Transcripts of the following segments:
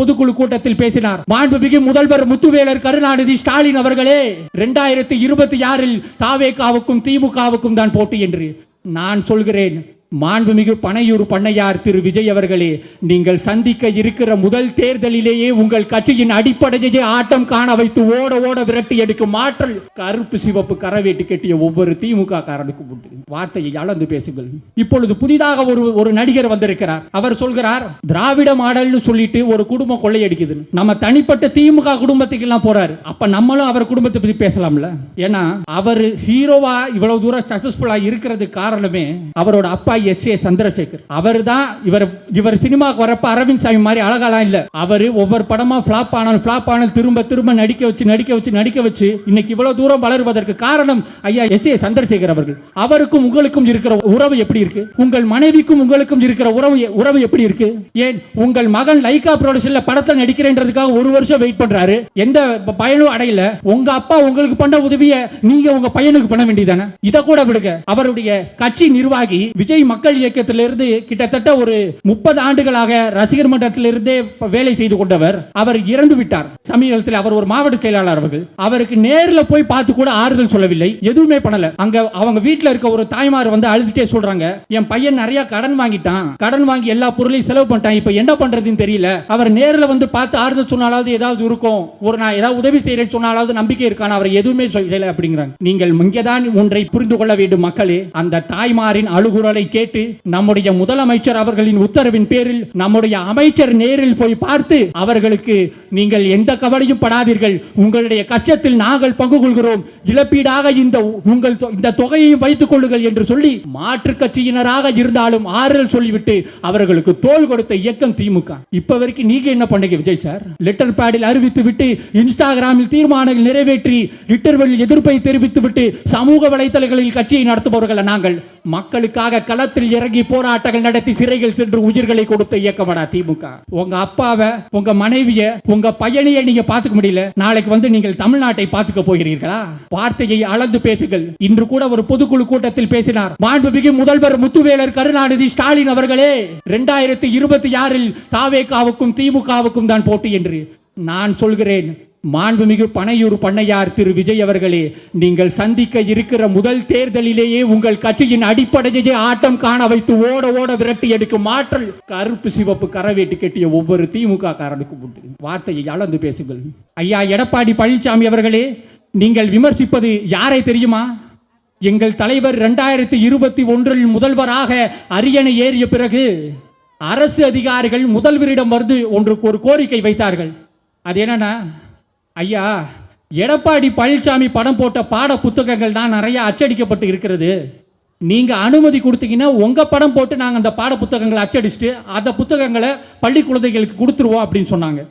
பொதுக்குழு கூட்டத்தில் பேசினார். மாண்புமிகு முதல்வர் முத்துவேலர் கருணாநிதி ஸ்டாலின் அவர்களே இரண்டாயிரத்தி இருபத்தி ஆறில் தாவேகாவுக்கும் திமுகவுக்கும் தான் போட்டி என்று நான் சொல்கிறேன். மாண்புமிகு பனையூர் பண்ணையார் திரு விஜய் அவர்களே நீங்கள் சந்திக்க இருக்கிற முதல் தேர்தலிலேயே உங்கள் கட்சியின் அடிப்படையை ஆட்டம் காண வைத்து ஓட ஓட விரட்டி எடுக்கும் மாற்றல் கருப்பு சிவப்பு கரவேட்டு கட்டிய ஒவ்வொரு திமுக காரனுக்கும் உண்டு. வார்த்தையை அளந்து பேசுங்கள். இப்பொழுது புதிதாக ஒரு ஒரு நடிகர் வந்திருக்கிறார். அவர் சொல்கிறார் திராவிட மாடல்னு சொல்லிட்டு ஒரு குடும்பம் கொள்ளையடிக்குது. நம்ம தனிப்பட்ட திமுக குடும்பத்துக்கு எல்லாம் போறாரு. அப்ப நம்மளும் அவர் குடும்பத்தை பத்தி பேசலாம்ல? ஏன்னா அவர் ஹீரோவா இவ்வளவு தூரம் சக்சஸ்ஃபுல்லா இருக்கிறது காரணமே அவரோட அப்பா எஸ் ஏ சந்திரசேகர். அவர் தான் இவர் இவர் சினிமாக்கு வரப்ப அரவிந்த் சாமி மாதிரி அழகாலாம் இல்ல. அவர் ஒவ்வொரு படமா ஃபிளாப் ஆனால் ஃபிளாப் ஆனால் திரும்ப திரும்ப நடிக்க வச்சு நடிக்க வச்சு நடிக்க வச்சு இன்னைக்கு இவ்வளவு தூரம் வளருவதற்கு காரணம் ஐயா எஸ் ஏ சந்திரசேகர் அவர்கள். அவருக்கும் உங்களுக்கும் இருக்கிற உறவு எப்படி இருக்கு? உங்கள் மனைவிக்கும் உங்களுக்கும் இருக்கிற உறவு உறவு எப்படி இருக்கு? ஏன் உங்கள் மகன் லைகா ப்ரொடக்ஷன்ல படத்தை நடிக்கிறேன்றதுக்காக ஒரு வருஷம் வெயிட் பண்றாரு? எந்த பயனும் அடையல. உங்க அப்பா உங்களுக்கு பண்ண உதவிய நீங்க உங்க பையனுக்கு பண்ண வேண்டியதானே இதை கூட விடுங்க. அவருடைய கட்சி நிர்வாகி விஜய் மக்கள் இயக்கத்திலிருந்து கிட்டத்தட்ட ஒரு முப்பது ஆண்டுகளாக ரசிகர் மன்றத்திலிருந்தே வேலை செய்து கொண்டவர். அவர் இறந்து விட்டார். சமீபத்தில் அவர் ஒரு மாவட்ட செயலாளர் அவர்கள். அவருக்கு நேர்ல போய் பார்த்து கூட ஆறுதல் சொல்லவில்லை. எதுவுமே பண்ணல. அங்க அவங்க வீட்டில் இருக்க ஒரு தாய்மார் வந்து அழுதுட்டே சொல்றாங்க. என் பையன் நிறைய கடன் வாங்கிட்டான். கடன் வாங்கி எல்லா பொருளையும் செலவு பண்ணிட்டான். இப்ப என்ன பண்றதுன்னு தெரியல. அவர் நேர்ல வந்து பார்த்து ஆறுதல் சொன்னாலாவது ஏதாவது இருக்கும். ஒரு நான் ஏதாவது உதவி செய்யறேன்னு சொன்னாலாவது நம்பிக்கை இருக்கான அவர் எதுவுமே செய்யல அப்படிங்கிறாங்க. நீங்கள் இங்கேதான் ஒன்றை புரிந்து கொள்ள வேண்டும் மக்களே. அந்த தாய்மாரின் அழுகுரலை கேட்டு நம்முடைய முதலமைச்சர் அவர்களின் உத்தரவின் பேரில் நம்முடைய அமைச்சர் நேரில் போய் பார்த்து அவர்களுக்கு நீங்கள் எந்த கவலையும் படாதீர்கள். உங்களுடைய கஷ்டத்தில் நாங்கள் பங்கு கொள்கிறோம் இழப்பீடாக இந்த உங்கள் தொ- இந்த தொகையையும் வைத்துக் கொள்ளுங்கள் என்று சொல்லி மாற்றுக் கட்சியினராக இருந்தாலும் ஆறுதல் சொல்லிவிட்டு அவர்களுக்கு தோள் கொடுத்த இயக்கம் திமுக. இப்ப வரைக்கும் நீங்க என்ன பண்ணீங்க விஜய் சார்? லெட்டர் பேடில் அறிவித்து விட்டு இன்ஸ்டாகிராமில் தீர்மானங்கள் நிறைவேற்றி ட்விட்டரில் எதிர்ப்பை தெரிவித்து விட்டு சமூக வலைத்தளங்களில் கட்சியை நடத்துபவர்கள் நாங்கள்? மக்களுக்காக களத்தில் இறங்கி போராட்டங்கள் நடத்தி சிறைகள் சென்று உயிர்களை கொடுத்த இயக்கமடா திமுக. உங்க அப்பாவை உங்க மனைவிய உங்க பையனையே நீங்க பாத்துக்க முடியல. நாளைக்கு வந்து நீங்கள் தமிழ்நாட்டை பாத்துக்க போகிறீர்களா? வார்த்தையை அளந்து பேசுங்கள். இன்று கூட ஒரு பொதுக்குழு கூட்டத்தில் பேசினார் மாண்புமிகு முதல்வர் முத்துவேலர் கருணாநிதி ஸ்டாலின் அவர்களே. இரண்டாயிரத்தி இருபத்தி ஆறில் தாவேகாவுக்கும் திமுகவுக்கும் தான் போட்டி என்று நான் சொல்கிறேன். மாண்புமிகு பனையூர் பண்ணையார் திரு விஜய் அவர்களே நீங்கள் சந்திக்க இருக்கிற முதல் தேர்தலிலேயே உங்கள் கட்சியின் அடிப்படையே ஆட்டம் காண வைத்து ஓட ஓட விரட்டி எடுக்கும் மாற்றல் கருப்பு சிவப்பு கரவேட்டு கட்டிய ஒவ்வொரு திமுக காரனுக்கும் உண்டு. வார்த்தையை அளந்து பேசுங்கள். ஐயா எடப்பாடி பழனிசாமி அவர்களே நீங்கள் விமர்சிப்பது யாரை தெரியுமா? எங்கள் தலைவர் ரெண்டாயிரத்தி இருபத்தி ஒன்றில் முதல்வராக அரியணை ஏறிய பிறகு அரசு அதிகாரிகள் முதல்வரிடம் வந்து ஒன்றுக்கு ஒரு கோரிக்கை வைத்தார்கள். அது என்னன்னா ஐயா எடப்பாடி பழனிசாமி படம் போட்ட பாட புத்தகங்கள் தான் நிறையா அச்சடிக்கப்பட்டு இருக்கிறது. நீங்கள் அனுமதி கொடுத்தீங்கன்னா உங்கள் படம் போட்டு நாங்கள் அந்த பாட புத்தகங்களை அச்சடிச்சுட்டு அந்த புத்தகங்களை பள்ளி குழந்தைகளுக்கு கொடுத்துருவோம் அப்படின்னு சொன்னாங்க.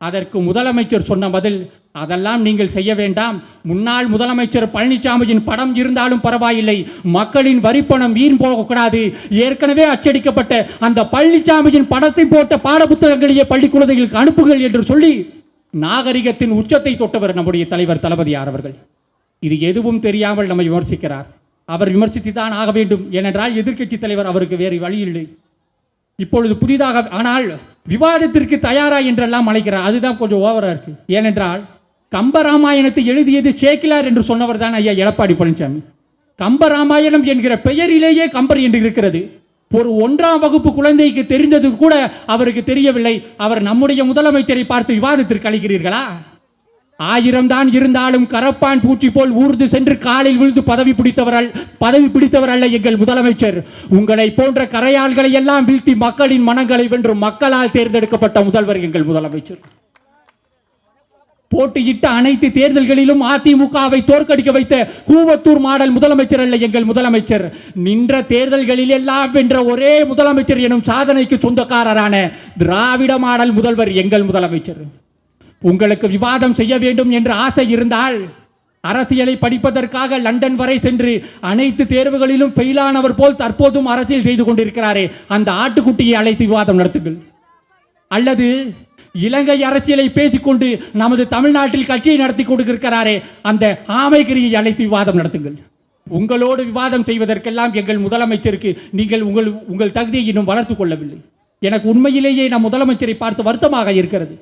அதற்கு முதலமைச்சர் சொன்ன பதில் அதெல்லாம் நீங்கள் செய்ய வேண்டாம். முன்னாள் முதலமைச்சர் பழனிசாமியின் படம் இருந்தாலும் பரவாயில்லை. மக்களின் வரிப்பணம் வீண் போகக்கூடாது. ஏற்கனவே அச்சடிக்கப்பட்ட அந்த பழனிசாமியின் படத்தை போட்ட பாட புத்தகங்களையே பள்ளி குழந்தைகளுக்கு அனுப்புங்கள் என்று சொல்லி நாகரிகத்தின் உச்சத்தை தொட்டவர் நம்முடைய தலைவர் தளபதியார் அவர்கள். இது எதுவும் தெரியாமல் நம்மை விமர்சிக்கிறார். அவர் விமர்சித்து தான் ஆக வேண்டும். ஏனென்றால் எதிர்க்கட்சி தலைவர் அவருக்கு வேறு வழி இல்லை. இப்பொழுது புதிதாக ஆனால் விவாதத்திற்கு தயாரா என்றெல்லாம் அழைக்கிறார். அதுதான் கொஞ்சம் ஓவராக இருக்கு. ஏனென்றால் கம்பராமாயணத்தை எழுதியது சேக்கிலார் என்று சொன்னவர் தான் ஐயா எடப்பாடி பழனிசாமி. கம்பராமாயணம் என்கிற பெயரிலேயே கம்பர் என்று இருக்கிறது. ஒரு ஒன்றாம் வகுப்பு குழந்தைக்கு தெரிந்தது கூட அவருக்கு தெரியவில்லை. அவர் நம்முடைய முதலமைச்சரை பார்த்து விவாதத்திற்கு அளிக்கிறீர்களா? ஆயிரம் தான் இருந்தாலும் கரப்பான் பூச்சி போல் ஊர்ந்து சென்று காலில் விழுந்து பதவி பிடித்தவரால் பதவி பிடித்தவர் அல்ல எங்கள் முதலமைச்சர். உங்களை போன்ற கரையாள்களை எல்லாம் வீழ்த்தி மக்களின் மனங்களை வென்று மக்களால் தேர்ந்தெடுக்கப்பட்ட முதல்வர் எங்கள் முதலமைச்சர். போட்டியிட்ட அனைத்து தேர்தல்களிலும் அதிமுகவை தோற்கடிக்க வைத்த கூவத்தூர் மாடல் முதலமைச்சர் அல்ல எங்கள் முதலமைச்சர். நின்ற தேர்தல்களில் எல்லாம் வென்ற ஒரே முதலமைச்சர் எனும் சாதனைக்கு சொந்தக்காரரான திராவிட மாடல் முதல்வர் எங்கள் முதலமைச்சர். உங்களுக்கு விவாதம் செய்ய வேண்டும் என்ற ஆசை இருந்தால் அரசியலை படிப்பதற்காக லண்டன் வரை சென்று அனைத்து தேர்வுகளிலும் ஃபெயிலானவர் போல் தற்போதும் அரசியல் செய்து கொண்டிருக்கிறாரே அந்த ஆட்டுக்குட்டியை அழைத்து விவாதம் நடத்துங்கள். அல்லது இலங்கை அரசியலை பேசிக்கொண்டு நமது தமிழ்நாட்டில் கட்சியை நடத்தி கொண்டிருக்கிறாரே அந்த ஆமைகிரியை அழைத்து விவாதம் நடத்துங்கள். உங்களோடு விவாதம் செய்வதற்கெல்லாம் எங்கள் முதலமைச்சருக்கு நீங்கள் உங்கள் உங்கள் தகுதியை இன்னும் வளர்த்து கொள்ளவில்லை. எனக்கு உண்மையிலேயே நம் முதலமைச்சரை பார்த்து வருத்தமாக இருக்கிறது.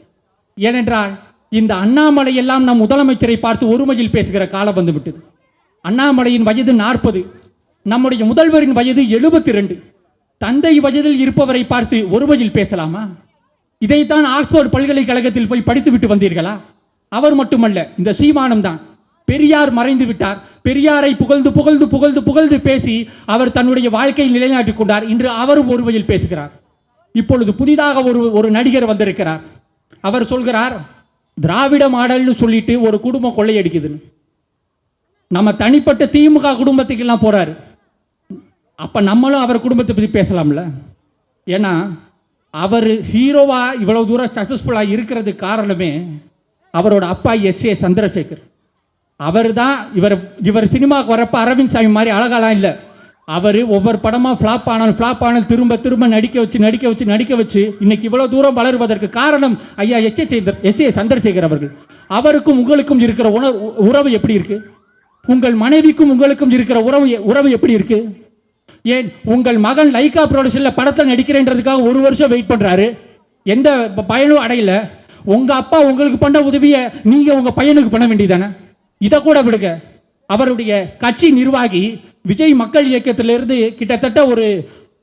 ஏனென்றால் இந்த அண்ணாமலை எல்லாம் நம் முதலமைச்சரை பார்த்து ஒருமையில் பேசுகிற காலம் வந்துவிட்டது அண்ணாமலையின் வயது நாற்பது நம்முடைய முதல்வரின் வயது எழுபத்தி ரெண்டு. தந்தை வயதில் இருப்பவரை பார்த்து ஒருமையில் பேசலாமா? இதைத்தான் ஆக்ஸ்போர்ட் பல்கலைக்கழகத்தில் போய் படித்துவிட்டு வந்தீர்களா? அவர் மட்டுமல்ல இந்த சீமானம் தான். பெரியார் மறைந்து விட்டார். பெரியாரை புகழ்ந்து புகழ்ந்து புகழ்ந்து புகழ்ந்து பேசி அவர் தன்னுடைய வாழ்க்கையை நிலைநாட்டிக் கொண்டார். இன்று அவரும் ஒருவையில் பேசுகிறார். இப்பொழுது புதிதாக ஒரு ஒரு நடிகர் வந்திருக்கிறார். அவர் சொல்கிறார் திராவிட மாடல்னு சொல்லிட்டு ஒரு குடும்பம் கொள்ளையடிக்குதுன்னு நம்ம தனிப்பட்ட திமுக குடும்பத்துக்கெல்லாம் போறாரு. அப்ப நம்மளும் அவர் குடும்பத்தை பற்றி பேசலாம்ல? ஏன்னா அவர் ஹீரோவாக இவ்வளோ தூரம் சக்ஸஸ்ஃபுல்லாக இருக்கிறது காரணமே அவரோட அப்பா எஸ் ஏ சந்திரசேகர். அவர் தான் இவர் இவர் சினிமாவுக்கு வரப்போ அரவிந்த் சாமி மாதிரி அழகாலாம் இல்லை. அவர் ஒவ்வொரு படமாக ஃப்ளாப் ஆனாலும் ஃப்ளாப் ஆனால் திரும்ப திரும்ப நடிக்க வச்சு நடிக்க வச்சு நடிக்க வச்சு இன்னைக்கு இவ்வளோ தூரம் வளருவதற்கு காரணம் ஐயா H A Chandra S A Chandrasekhar அவர்கள். அவருக்கும் உங்களுக்கும் இருக்கிற உணர் உறவு எப்படி இருக்குது உங்கள் மனைவிக்கும் உங்களுக்கும் இருக்கிற உறவு உறவு எப்படி இருக்குது ஏன் உங்கள் மகன் லைகா ப்ரொடக்ஷனில் படத்தில் நடிக்கிறேன்றதுக்காக ஒரு வருஷம் வெயிட் பண்ணுறாரு எந்த பயனும் அடையல. உங்கள் அப்பா உங்களுக்கு பண்ண உதவியை நீங்கள் உங்கள் பையனுக்கு பண்ண வேண்டியதானே இதை கூட விடுங்க. அவருடைய கட்சி நிர்வாகி விஜய் மக்கள் இயக்கத்திலிருந்து கிட்டத்தட்ட ஒரு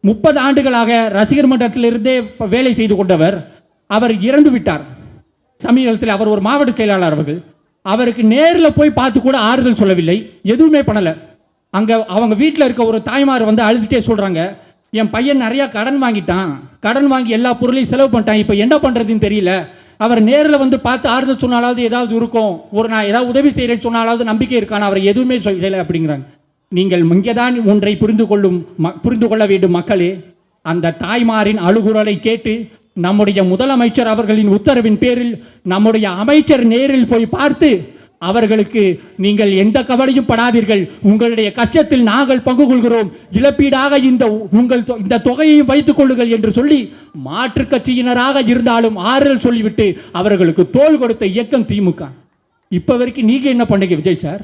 முப்பது ஆண்டுகளாக ரசிகர் மன்றத்திலிருந்தே வேலை செய்து கொண்டவர். அவர் இறந்து விட்டார். சமீபத்தில் அவர் ஒரு மாவட்ட செயலாளர் அவர்கள். அவருக்கு நேரில் போய் பார்த்து கூட ஆறுதல் சொல்லவில்லை. எதுவுமே பண்ணலை. அங்கே அவங்க வீட்டில் இருக்க ஒரு தாய்மார் வந்து அழுதுகிட்டே சொல்கிறாங்க என் பையன் நிறையா கடன் வாங்கிட்டான். கடன் வாங்கி எல்லா பொருளையும் செலவு பண்ணிட்டான். இப்போ என்ன பண்ணுறதுன்னு தெரியல. அவர் நேரில் வந்து பார்த்து ஆறுதல் சொன்னாலாவது ஏதாவது இருக்கும். ஒரு நான் ஏதாவது உதவி செய்கிறேன்னு சொன்னாலாவது நம்பிக்கை இருக்கான் அவர் எதுவுமே செய்யலை அப்படிங்கிறாங்க. நீங்கள் இங்கே தான் ஒன்றை புரிந்து கொள்ளும் ம புரிந்து கொள்ள வேண்டும் மக்களே. அந்த தாய்மாரின் அழுகுரலை கேட்டு நம்முடைய முதலமைச்சர் அவர்களின் உத்தரவின் பேரில் நம்முடைய அமைச்சர் நேரில் போய் பார்த்து அவர்களுக்கு நீங்கள் எந்த கவலையும் படாதீர்கள். உங்களுடைய கஷ்டத்தில் நாங்கள் பங்கு கொள்கிறோம் இழப்பீடாக இந்த உங்கள் தொ- இந்த தொகையையும் வைத்துக் கொள்ளுங்கள் என்று சொல்லி மாற்றுக் கட்சியினராக இருந்தாலும் ஆறுதல் சொல்லிவிட்டு அவர்களுக்கு தோள் கொடுத்த இயக்கம் திமுக. இப்போ வரைக்கும் நீங்க என்ன பண்ணுங்க விஜய் சார்?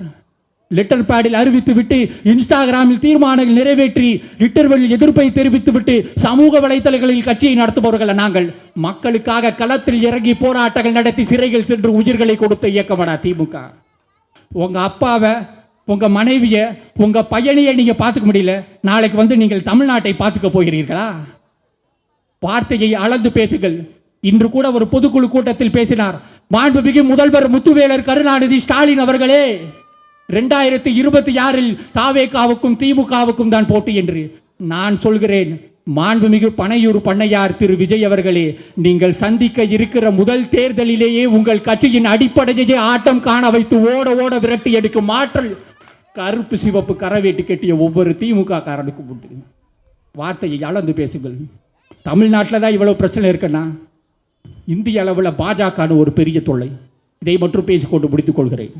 லெட்டர் பேடில் அறிவித்துவிட்டு இன்ஸ்டாகிராமில் தீர்மானங்கள் நிறைவேற்றி லிட்டர்வெளியில் எதிர்ப்பை தெரிவித்துவிட்டு சமூக வலைத்தளங்களில் கட்சியை நடத்துபவர்கள் நாங்கள். மக்களுக்காக களத்தில் இறங்கி போராட்டங்கள் நடத்தி சிறைகள் சென்று உயிர்களை கொடுத்த இயக்கமடா திமுக. உங்கள் அப்பாவை உங்கள் மனைவியை உங்கள் பையனையை நீங்கள் பார்த்துக்க முடியல. நாளைக்கு வந்து நீங்கள் தமிழ்நாட்டை பார்த்துக்க போகிறீர்களா? வார்த்தையை அளந்து பேசுங்கள். இன்று கூட ஒரு பொதுக்குழு கூட்டத்தில் பேசினார். மாண்புமிகு முதல்வர் முத்துவேலர் கருணாநிதி ஸ்டாலின் அவர்களே. ரெண்டாயிரத்தி இருபத்தி ஆறில் தாவேக்காவுக்கும் திமுகவுக்கும் தான் போட்டி என்று நான் சொல்கிறேன். மாண்புமிகு பனையூர் பண்ணையார் திரு விஜய் அவர்களே நீங்கள் சந்திக்க இருக்கிற முதல் தேர்தலிலேயே உங்கள் கட்சியின் அடிப்படையே ஆட்டம் காண வைத்து ஓட ஓட விரட்டி எடுக்கும் ஆற்றல் கருப்பு சிவப்பு கரவேட்டு கட்டிய ஒவ்வொரு திமுக காரனுக்கும் உண்டு. வார்த்தையை அளந்து பேசுங்கள். தமிழ்நாட்டில் தான் இவ்வளோ பிரச்சனை இருக்குன்னா இந்திய அளவில் பாஜகன்னு ஒரு பெரிய தொல்லை. இதை மட்டும் பேசிக்கொண்டு முடித்துக் கொள்கிறேன்.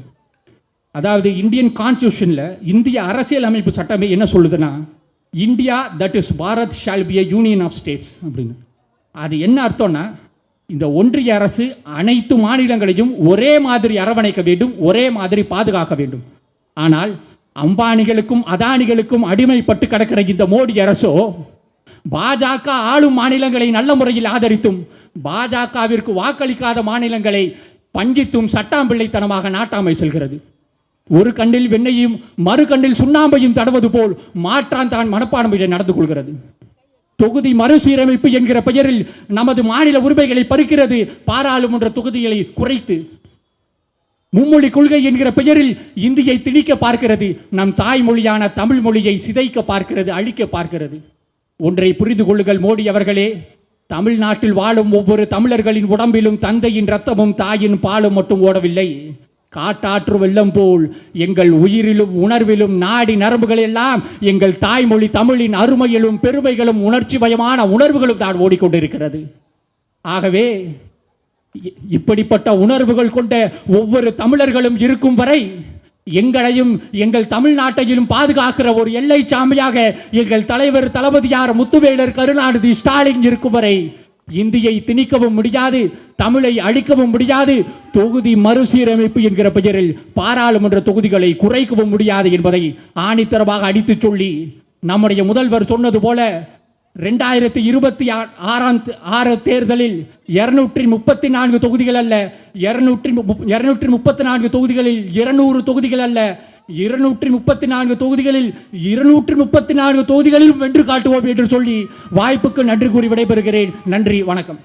அதாவது இந்தியன் கான்ஸ்டியூஷனில் இந்திய அரசியல் அமைப்பு சட்டமே என்ன சொல்லுதுன்னா India that is Bharat shall be a union of states அப்படின்னு. அது என்ன அர்த்தம்னா இந்த ஒன்றிய அரசு அனைத்து மாநிலங்களையும் ஒரே மாதிரி அரவணைக்க வேண்டும் ஒரே மாதிரி பாதுகாக்க வேண்டும். ஆனால் அம்பானிகளுக்கும் அதானிகளுக்கும் அடிமைப்பட்டு கிடக்கிற இந்த மோடி அரசோ பாஜக ஆளும் மாநிலங்களை நல்ல முறையில் ஆதரித்தும் பாஜகவிற்கு வாக்களிக்காத மாநிலங்களை பஞ்சித்தும் சட்டாம்பிள்ளைத்தனமாக நாட்டாமை செல்கிறது. ஒரு கண்ணில் வெண்ணையும் மறு கண்ணில் சுண்ணாம்பையும் தடவது போல் மாற்றான் தான் மனப்பான்மையில் நடந்து கொள்கிறது. தொகுதி மறுசீரமைப்பு என்கிற பெயரில் நமது மாநில உரிமைகளை பறிக்கிறது பாராளுமன்ற தொகுதிகளை குறைத்து. மும்மொழி கொள்கை என்கிற பெயரில் இந்தியை திணிக்க பார்க்கிறது நம் தாய்மொழியான தமிழ் மொழியை சிதைக்க பார்க்கிறது அழிக்க பார்க்கிறது. ஒன்றை புரிந்து கொள்ளுங்கள் மோடி அவர்களே தமிழ்நாட்டில் வாழும் ஒவ்வொரு தமிழர்களின் உடம்பிலும் தந்தையின் ரத்தமும் தாயின் பாலும் மட்டும் ஓடவில்லை. காட்டாற்று வெள்ளம் போல் எங்கள் உயிரிலும் உணர்விலும் நாடி நரம்புகள் எல்லாம் எங்கள் தாய்மொழி தமிழின் அருமையிலும் பெருமைகளும் உணர்ச்சிமயமான உணர்வுகளும் தான் ஓடிக்கொண்டிருக்கிறது. ஆகவே இ- இப்படிப்பட்ட உணர்வுகள் கொண்ட ஒவ்வொரு தமிழர்களும் இருக்கும் வரை எங்களையும் எங்கள் தமிழ்நாட்டையும் பாதுகாக்கிற ஒரு எல்லை சாமியாக எங்கள் தலைவர் தளபதியார் முத்துவேலர் கருணாநிதி ஸ்டாலின் இருக்கும் வரை இந்தியை திணிக்கவும் முடியாது தமிழை அழிக்கவும் முடியாது தொகுதி மறுசீரமைப்பு என்கிற பெயரில் பாராளுமன்ற தொகுதிகளை குறைக்கவும் முடியாது என்பதை ஆணித்தரமாக அடித்துச் சொல்லி நம்முடைய முதல்வர் சொன்னது போல ரெண்டாயிரத்தி இருபத்தி ஆறாம் ஆறு தேர்தலில் இருநூற்றி முப்பத்தி நான்கு தொகுதிகள் அல்ல இருநூற்றி இருநூற்றி முப்பத்தி நான்கு தொகுதிகளில் இருநூறு தொகுதிகள் அல்ல இருநூற்றி முப்பத்தி நான்கு தொகுதிகளில் இருநூற்றி முப்பத்தி நான்கு தொகுதிகளிலும் வென்று காட்டுவோம் என்று சொல்லி வாய்ப்புக்கு நன்றி கூறி விடைபெறுகிறேன். நன்றி வணக்கம்.